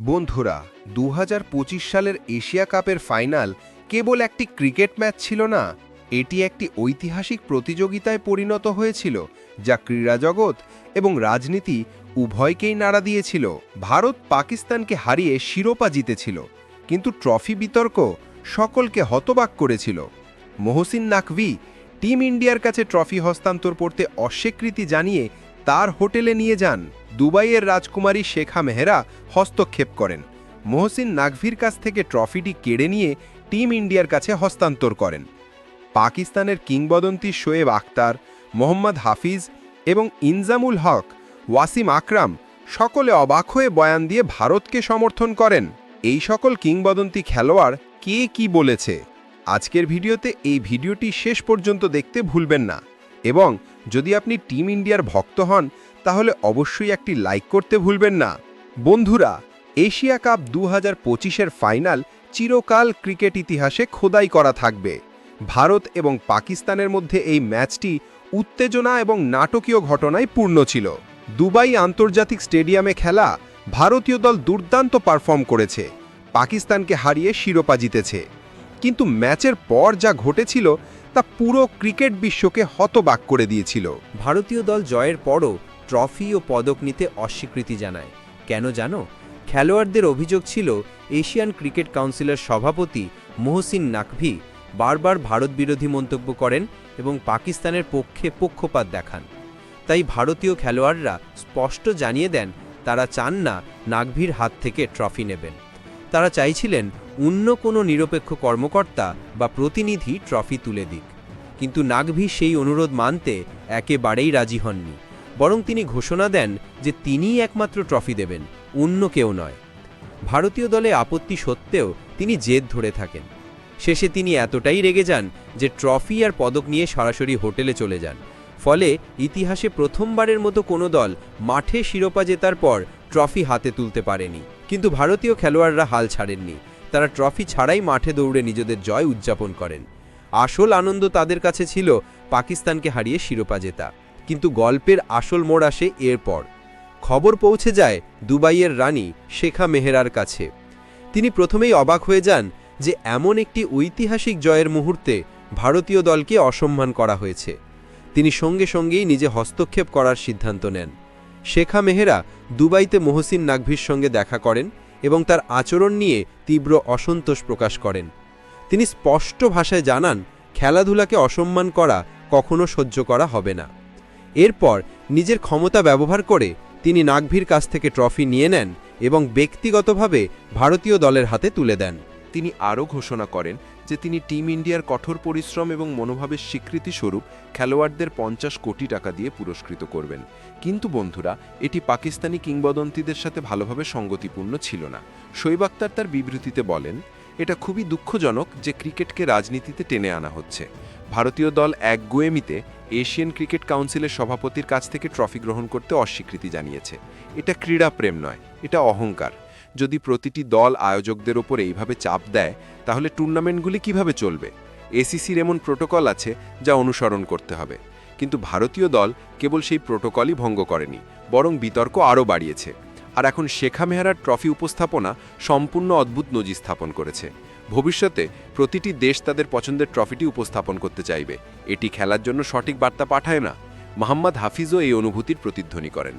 বন্ধুরা দু হাজার পঁচিশ সালের এশিয়া কাপের ফাইনাল কেবল একটি ক্রিকেট ম্যাচ ছিল না, এটি একটি ঐতিহাসিক প্রতিযোগিতায় পরিণত হয়েছিল, যা ক্রীড়া জগৎ এবং রাজনীতি উভয়কেই নাড়া দিয়েছিল। ভারত পাকিস্তানকে হারিয়ে শিরোপা জিতেছিল, কিন্তু ট্রফি বিতর্ক সকলকে হতবাক করেছিল। মহসিন নাকভি, টিম ইন্ডিয়ার কাছে ট্রফি হস্তান্তর করতে অস্বীকৃতি জানিয়ে তার হোটেলে নিয়ে যান দুবাইয়ের রাজকুমারী শেখা মেহরা হস্তক্ষেপ করেন। মোহসিন নাকভির কাছ থেকে ট্রফিটি কেড়ে নিয়ে টিম ইন্ডিয়ার কাছে হস্তান্তর করেন। পাকিস্তানের কিংবদন্তি শোয়েব আখতার, মোহাম্মদ হাফিজ এবং ইনজামুল হক, ওয়াসিম আকরাম সকলে অবাক হয়ে বয়ান দিয়ে ভারতকে সমর্থন করেন। এই সকল কিংবদন্তি খেলোয়াড় কে কি বলেছে? আজকের ভিডিওতে এই ভিডিওটি শেষ পর্যন্ত দেখতে ভুলবেন না। এবং যদি আপনি টিম ইন্ডিয়ার ভক্ত হন, তাহলে অবশ্যই একটি লাইক করতে ভুলবেন না। বন্ধুরা, এশিয়া কাপ দু হাজার ফাইনাল চিরকাল ক্রিকেট ইতিহাসে খোদাই করা থাকবে। ভারত এবং পাকিস্তানের মধ্যে এই ম্যাচটি উত্তেজনা এবং নাটকীয় ঘটনায় পূর্ণ ছিল। দুবাই আন্তর্জাতিক স্টেডিয়ামে খেলা ভারতীয় দল দুর্দান্ত পারফর্ম করেছে। পাকিস্তানকে হারিয়ে শিরোপা জিতেছে। কিন্তু ম্যাচের পর যা ঘটেছিল তা পুরো ক্রিকেট বিশ্বকে হতবাক করে দিয়েছিল। ভারতীয় দল জয়ের পরও ট্রফি ও পদক নিতে অস্বীকৃতি জানায়। কেন জানো? খেলোয়াড়দের অভিযোগ ছিল, এশিয়ান ক্রিকেট কাউন্সিলের সভাপতি মোহসিন নাকভি বারবার ভারত বিরোধী মন্তব্য করেন এবং পাকিস্তানের পক্ষে পক্ষপাত দেখান। তাই ভারতীয় খেলোয়াড়রা স্পষ্ট জানিয়ে দেন, তারা চান না নাকভির হাত থেকে ট্রফি নেবেন। তারা চাইছিলেন অন্য কোনো নিরপেক্ষ কর্মকর্তা বা প্রতিনিধি ট্রফি তুলে দিক। কিন্তু নাগভি সেই অনুরোধ মানতে একেবারেই রাজি হননি। বরং তিনি ঘোষণা দেন যে তিনিই একমাত্র ট্রফি দেবেন, অন্য কেউ নয়। ভারতীয় দলে আপত্তি সত্ত্বেও তিনি জেদ ধরে থাকেন। শেষে তিনি এতটাই রেগে যান যে ট্রফি আর পদক নিয়ে সরাসরি হোটেলে চলে যান। ফলে ইতিহাসে প্রথমবারের মতো কোনো দল মাঠে শিরোপা জেতার পর ট্রফি হাতে তুলতে পারেনি। কিন্তু ভারতীয় খেলোয়াড়রা হাল ছাড়েননি। তারা ট্রফি ছাড়াই মাঠে দৌড়ে নিজেদের জয় উদযাপন করেন। আসল আনন্দ তাদের কাছে ছিল পাকিস্তানকে হারিয়ে শিরোপা জেতা। কিন্তু গল্পের আসল মোড় আসে এরপর। খবর পৌঁছে যায় দুবাইয়ের রানী শেখা মেহরার কাছে। তিনি প্রথমেই অবাক হয়ে যান যে এমন একটি ঐতিহাসিক জয়ের মুহূর্তে ভারতীয় দলকে অসম্মান করা হয়েছে। তিনি সঙ্গে সঙ্গেই নিজে হস্তক্ষেপ করার সিদ্ধান্ত নেন। শেখা মেহেরা দুবাইতে মহসিন নাকভির সঙ্গে দেখা করেন এবং তার আচরণ নিয়ে তীব্র অসন্তোষ প্রকাশ করেন। তিনি স্পষ্ট ভাষায় জানান, খেলাধুলাকে অসম্মান করা কখনো সহ্য করা হবে না। এরপর নিজের ক্ষমতা ব্যবহার করে তিনি নাগভির কাছ থেকে ট্রফি নিয়ে নেন এবং ব্যক্তিগতভাবে ভারতীয় দলের হাতে তুলে দেন। তিনি আরও ঘোষণা করেন যে তিনি টিম ইন্ডিয়ার কঠোর পরিশ্রম এবং মনোভাবের স্বীকৃতিস্বরূপ খেলোয়াড়দের পঞ্চাশ কোটি টাকা দিয়ে পুরস্কৃত করবেন। কিন্তু বন্ধুরা, এটি পাকিস্তানি কিংবদন্তিদের সাথে ভালোভাবে সঙ্গতিপূর্ণ ছিল না। শৈব আক্তার তার বিবৃতিতে বলেন, এটা খুবই দুঃখজনক যে ক্রিকেটকে রাজনীতিতে টেনে আনা হচ্ছে। ভারতীয় দল এক গোয়েমিতে এশিয়ান ক্রিকেট কাউন্সিলের সভাপতির কাছ থেকে ট্রফি গ্রহণ করতে অস্বীকৃতি জানিয়েছে। এটা ক্রীড়া প্রেম নয়, এটা অহংকার। যদি প্রতিটি দল আয়োজকদের ওপর এইভাবে চাপ দেয়, তাহলে টুর্নামেন্টগুলি কীভাবে চলবে? এসিসির এমন প্রোটোকল আছে যা অনুসরণ করতে হবে। কিন্তু ভারতীয় দল কেবল সেই প্রোটোকলই ভঙ্গ করেনি, বরং বিতর্ক আরও বাড়িয়েছে। আর এখন শেখা মেহরার ট্রফি উপস্থাপনা সম্পূর্ণ অদ্ভুত নজির স্থাপন করেছে। ভবিষ্যতে প্রতিটি দেশ তাদের পছন্দের ট্রফিটি উপস্থাপন করতে চাইবে। এটি খেলার জন্য সঠিক বার্তা পাঠায় না। মোহাম্মদ হাফিজও এই অনুভূতির প্রতিধ্বনি করেন।